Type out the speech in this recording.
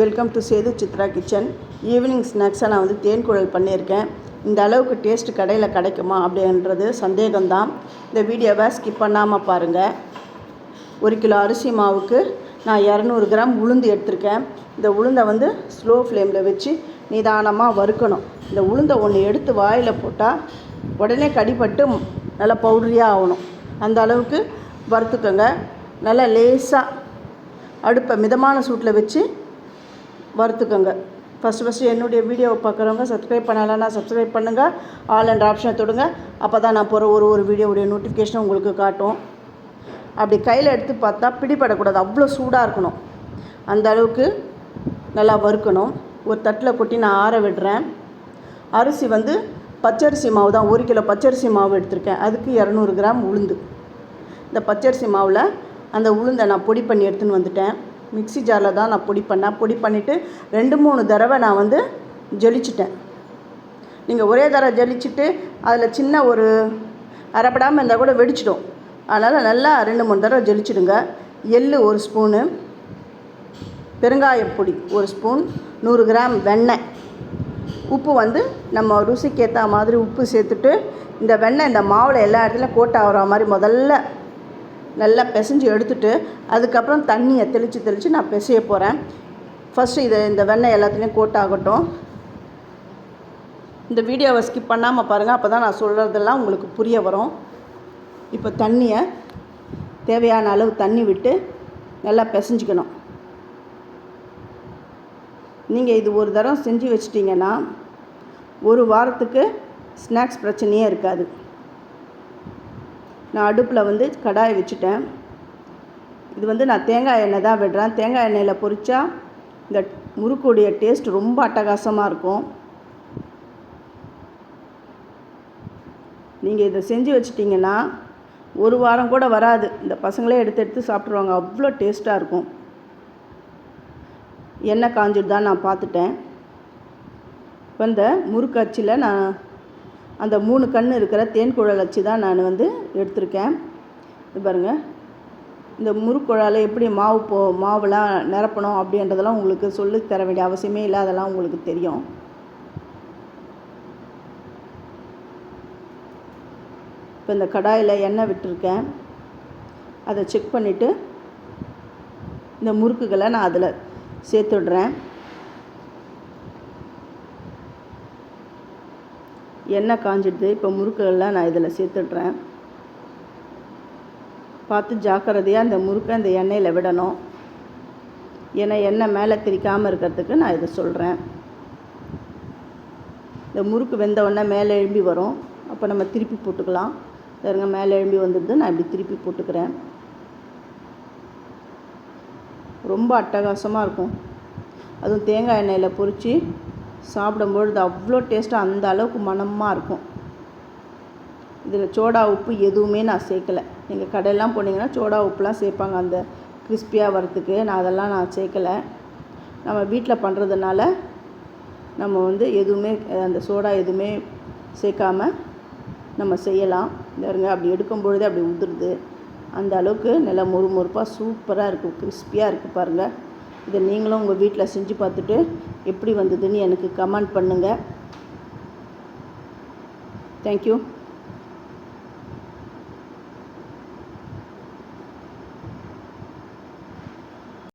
Welcome to Sethu Chitra kitchen evening ஸ்நாக்ஸாக நான் வந்து தேன் குழல் பண்ணியிருக்கேன். இந்த அளவுக்கு டேஸ்ட் கடையில் கிடைக்குமா அப்படின்றது சந்தேகம்தான். இந்த வீடியோவை ஸ்கிப் பண்ணாமல் பாருங்கள் ஒரு கிலோ அரிசி மாவுக்கு நான் இரநூறு கிராம் உளுந்து எடுத்திருக்கேன். இந்த உளுந்தை வந்து ஸ்லோ ஃப்ளேமில் வச்சு நிதானமாக வறுக்கணும். இந்த உளுந்தை ஒன்று எடுத்து வாயில் போட்டால் உடனே கடிப்பட்டு நல்லா பவுடரியாக ஆகணும். அந்த அளவுக்கு வறுத்துக்கோங்க. நல்லா லேசாக அடுப்பை மிதமான சூட்டில் வச்சு வறுத்துக்கோங்க ஃபஸ்ட்டு ஃபஸ்ட்டு என்னுடைய வீடியோவை பார்க்குறவங்க சப்ஸ்கிரைப் பண்ணலைன்னா சப்ஸ்கிரைப் பண்ணுங்கள் ஆல் அண்ட் ஆப்ஷனை தொடுங்க. அப்போ தான் நான் போகிற ஒரு ஒரு வீடியோவுடைய நோட்டிஃபிகேஷன் உங்களுக்கு காட்டும். அப்படி கையில் எடுத்து பார்த்தா பிடிபடக்கூடாது. அவ்வளோ சூடாக இருக்கணும். அந்த அளவுக்கு நல்லா வறுக்கணும். ஒரு தட்டில் கொட்டி நான் ஆற விடுறேன். அரிசி வந்து பச்சரிசி மாவு தான் ஒரு கிலோ பச்சரிசி மாவு எடுத்திருக்கேன். அதுக்கு இரநூறு கிராம் உளுந்து. இந்த பச்சரிசி மாவில் அந்த உளுந்தை நான் பொடி பண்ணி எடுத்துன்னு வந்துட்டேன். மிக்ஸி ஜாரில் தான் நான் பொடி பண்ணேன் பொடி பண்ணிவிட்டு ரெண்டு மூணு தடவை நான் வந்து ஜலிச்சிட்டேன். நீங்கள் ஒரே தடவை ஜலிச்சுட்டு அதில் சின்ன ஒரு அரைப்படாமல் இருந்தால் கூட வெடிச்சிடும். அதனால் நல்லா ரெண்டு மூணு தடவை ஜலிச்சிடுங்க. எள் ஒரு ஸ்பூனு பெருங்காயப்பொடி ஒரு ஸ்பூன் நூறு கிராம் வெண்ணெய். உப்பு வந்து நம்ம ருசிக்கு ஏற்ற மாதிரி உப்பு சேர்த்துட்டு இந்த வெண்ணெய் இந்த மாவில் எல்லா இடத்துலையும் கோட் ஆகிற மாதிரி முதல்ல நல்லா பிசைஞ்சு எடுத்துட்டு அதுக்கப்புறம் தண்ணியை தெளித்து தெளித்து நான் பிசைய போகிறேன் ஃபஸ்ட்டு இதை இந்த வெண்ணெய் எல்லாத்துலேயும் கோட் ஆகட்டும் இந்த வீடியோவை ஸ்கிப் பண்ணாமல் பாருங்கள் அப்போ தான் நான் சொல்கிறதெல்லாம் உங்களுக்கு புரிய வரும். இப்போ தண்ணியை தேவையான அளவு தண்ணி விட்டு நல்லா பிசைஞ்சிக்கணும். நீங்கள் இது ஒரு தடவை செஞ்சு வச்சிட்டிங்கன்னா ஒரு வாரத்துக்கு ஸ்நாக்ஸ் பிரச்சனையே இருக்காது. நான் அடுப்பில் வந்து கடாயை வச்சுட்டேன். இது வந்து நான் தேங்காய் எண்ணெய் தான் விடுறேன். தேங்காய் எண்ணெயில் பொரிச்சா இந்த முறுக்குடைய டேஸ்ட் ரொம்ப அட்டகாசமாக இருக்கும். நீங்கள் இதை செஞ்சு வச்சிட்டிங்கன்னா ஒரு வாரம் கூட வராது. இந்த பசங்களே எடுத்து எடுத்து சாப்பிட்ருவாங்க அவ்வளோ டேஸ்ட்டாக இருக்கும். எண்ணெய் காஞ்சிட்டு தான் நான் பார்த்துட்டேன். இப்போ இந்த முறுக்கு அச்சில் நான் அந்த மூணு கண் இருக்கிற தேன் குழல் வச்சு தான் நான் வந்து எடுத்திருக்கேன். இது பாருங்கள் இந்த முறுக்குழால் எப்படி மாவு போ மாவுலாம் நிரப்பணும் அப்படின்றதெல்லாம் உங்களுக்கு சொல்லி தர வேண்டிய அவசியமே இல்லை. அதெல்லாம் உங்களுக்கு தெரியும். இப்போ இந்த கடாயில் எண்ணெய் விட்டுருக்கேன். அதை செக் பண்ணிவிட்டு இந்த முறுக்குகளை நான் அதில் சேர்த்துடுறேன். எண்ணெய் காஞ்சிடுது. இப்போ முறுக்குகள்லாம் நான் இதில் சேர்த்துடுறேன். பார்த்து ஜாக்கிரதையாக இந்த முறுக்கை அந்த எண்ணெயில் விடணும். ஏன்னா எண்ணெய் மேலே திரிக்காமல் இருக்கிறதுக்கு நான் இதை சொல்கிறேன் இந்த முறுக்கு வெந்த உடனே மேலே எழும்பி வரும். அப்போ நம்ம திருப்பி போட்டுக்கலாம். பாருங்க மேலே எழும்பி வந்துடுது. நான் இப்படி திருப்பி போட்டுக்கிறேன். ரொம்ப அட்டகாசமாக இருக்கும். அதுவும் தேங்காய் எண்ணெயில் பொரித்து சாப்பிடும்பொழுது அவ்வளோ டேஸ்ட்டாக அந்த அளவுக்கு மணமாக இருக்கும். இதில் சோடா உப்பு எதுவுமே நான் சேர்க்கலை. நீங்கள் கடையெல்லாம் போனீங்கன்னா சோடா உப்புலாம் சேர்ப்பாங்க. அந்த கிறிஸ்பியாக வரத்துக்கு நான் அதெல்லாம் நான் சேர்க்கலை. நம்ம வீட்டில் பண்ணுறதுனால நம்ம வந்து எதுவுமே அந்த சோடா எதுவுமே சேர்க்காம நம்ம செய்யலாம். பாருங்க அப்படி எடுக்கும் பொழுதே அப்படி உதிருது. அந்த அளவுக்கு நல்லா முறுமுறுப்பாக சூப்பராக இருக்கும். கிறிஸ்பியாக இருக்குது பாருங்கள் இதை நீங்களும் உங்கள் வீட்டில் செஞ்சு பார்த்துட்டு எப்படி வந்ததுன்னு எனக்கு கமெண்ட் பண்ணுங்கள் தேங்க்யூ